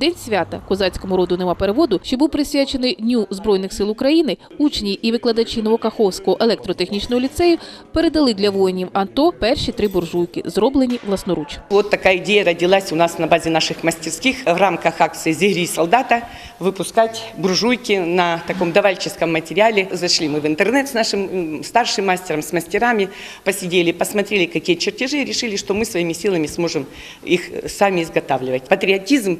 День свята козацькому роду нема переводу, що був присвячений Дню Збройних сил України. Учні і викладачі Новокаховського електротехнічного ліцею передали для воїнів АТО перші три буржуйки, зроблені власноруч. Вот такая идея родилась у нас на базе наших мастерских в рамках акции «Зигри солдата» выпускать буржуйки на таком давальческом материале. Зашли мы в интернет с нашим м, старшим мастером, с мастерами, посидели, посмотрели, какие чертежи, и решили, что мы своими силами сможем их сами изготавливать. Патриотизм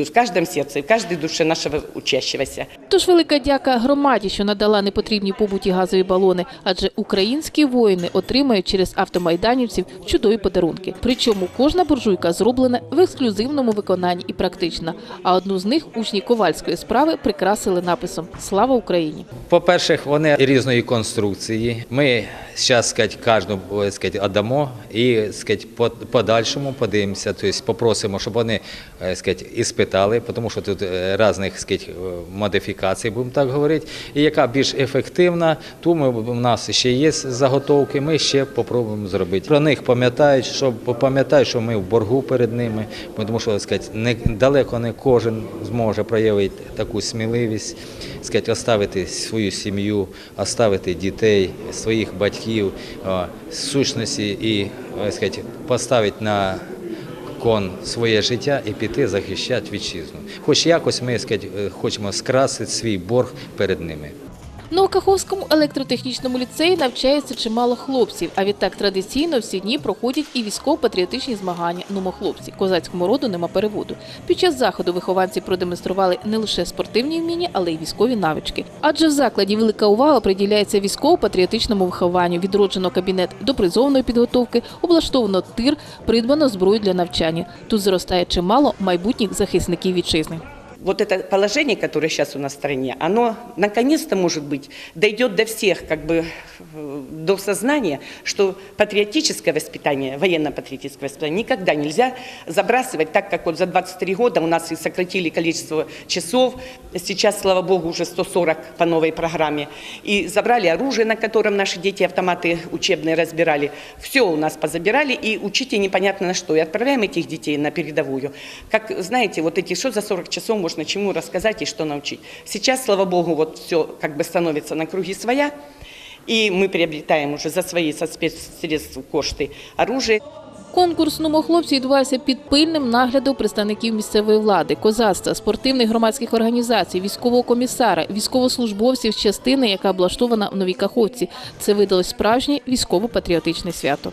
присутствует в каждом сердце, и в каждой душе нашего учащегося. Тож велика дяка громаді, що надала непотрібні побуті газові балони, адже українські воїни отримають через автомайданівців чудові подарунки. Причому кожна буржуйка зроблена в ексклюзивному виконанні і практична. А одну з них учні ковальської справи прикрасили написом Слава Україні. По-перше, вони різної конструкції. Ми зараз сказать, кожну е, сказать, віддамо і сказать, по подальшому подивимося, тобто попросимо, щоб вони е, сказать, іспитали, тому що тут е, різних сказать, е, модифікацій, будемо так говорити. І яка більш ефективна, ту ми, у нас ще є заготовки, ми ще спробуємо зробити. Про них пам'ятають, щоб пам'ятають, що ми в боргу перед ними, тому що сказать, не, далеко не кожен зможе проявити таку сміливість, сказать, оставити свою сім'ю, оставити дітей, своїх батьків, сущності і е, сказать, поставити на кон своє життя і піти захищати вітчизну. Хоч якось ми сказать, е, хочемо скрасити свій борг перед ними. В Новокаховському електротехнічному ліцеї навчається чимало хлопців, а відтак традиційно всі дні проходять і військово-патріотичні змагання «Нумо хлопці». Козацькому роду нема переводу. Під час заходу вихованці продемонстрували не лише спортивні вміння, але й військові навички. Адже в закладі велика увага приділяється військово-патріотичному вихованню. Відроджено кабінет до призовної підготовки, облаштовано тир, придбано зброю для навчання. Тут зростає чимало майбутніх захисників вітчизни. Вот это положение, которое сейчас у нас в стране, оно наконец-то, может быть, дойдет до всех, как бы э, до сознания, что патриотическое воспитание, военно-патриотическое воспитание никогда нельзя забрасывать, так как вот за 23 года у нас и сократили количество часов, сейчас, слава богу, уже 140 по новой программе, и забрали оружие, на котором наши дети автоматы учебные разбирали. Все у нас позабирали, и учите непонятно на что. И отправляем этих детей на передовую. Как, знаете, вот эти, что за 40 часов можно чему рассказать и что научить. Сейчас, слава богу, вот все как бы становится на круги своя, и мы приобретаем уже за свои со спецсредств кошты оружие. Конкурс «Нумо хлопці» відбувався під пильним наглядом представників місцевої влади, козацтва, спортивних громадських організацій, військового комісара, військовослужбовців з частини, яка облаштована в Новій Каховці. Це видалось справжнє військово-патріотичне свято.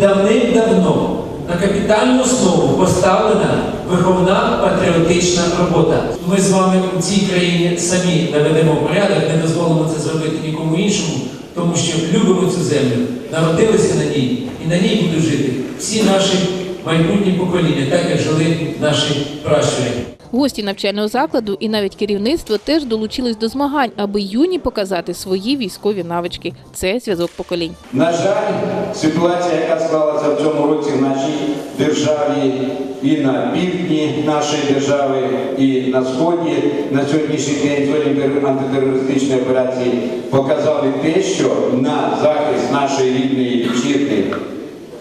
Давним-давно на капітальну основу поставлена виховна патріотична робота. Ми з вами у цій країні самі наведемо порядок, не дозволимо це зробити нікому іншому, тому що любимо цю землю, народилися на ній і на ній будуть жити всі наші майбутні покоління, так як жили наші пращури. Гості навчального закладу і навіть керівництво теж долучились до змагань, аби юні показати свої військові навички. Це зв'язок поколінь. На жаль, ситуація, яка склалася в цьому році в нашій державі і на півдні нашої держави, і на сході на сьогоднішній день зоні антитерористичної операції показали те, що на захист нашої рідної вітчизни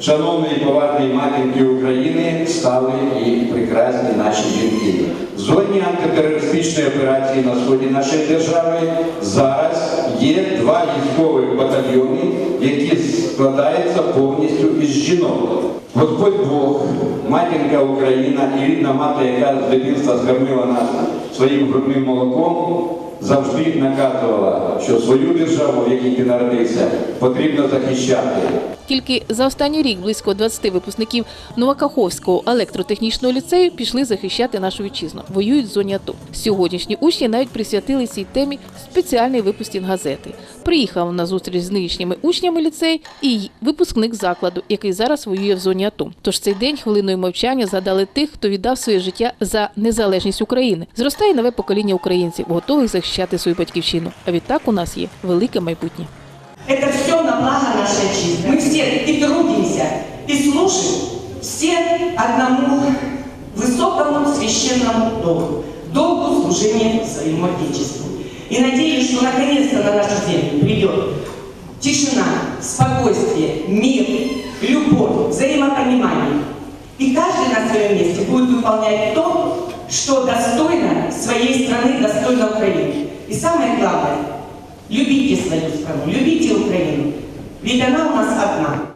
шановної поважної матінки України, стали і прекрасні наші жінки. В зоні антитерористичної операції на сході нашої держави зараз є два військових батальйони, які складаються повністю із жінок. Господь Бог, матінка Україна і рідна мати, яка з дитинства скормила нас своїм грудним молоком, завжди наказувала, що свою державу, в якій ти народився, потрібно захищати. Тільки за останній рік близько 20 випускників Новокаховського електротехнічного ліцею пішли захищати нашу вітчизну. Воюють в зоні АТО. Сьогоднішні учні навіть присвятили цій темі спеціальний випуск газети. Приїхав на зустріч з нинішніми учнями ліцей і випускник закладу, який зараз воює в зоні АТО. Тож цей день хвилиною мовчання згадали тих, хто віддав своє життя за незалежність України. Зростає нове покоління українців, готових захищати свою батьківщину. А відтак у нас є велике майбутнє. Это все на благо нашей отчизны. Мы все и трудимся, и служим все одному высокому священному долгу, долгу служения своему Отечеству. И надеюсь, что наконец-то на нашу землю придет тишина, спокойствие, мир, любовь, взаимопонимание. И каждый на своем месте будет выполнять то, что достойно своей страны, достойно Украины. И самое главное, любите свою страну, любите Украину. Ведь она у нас одна.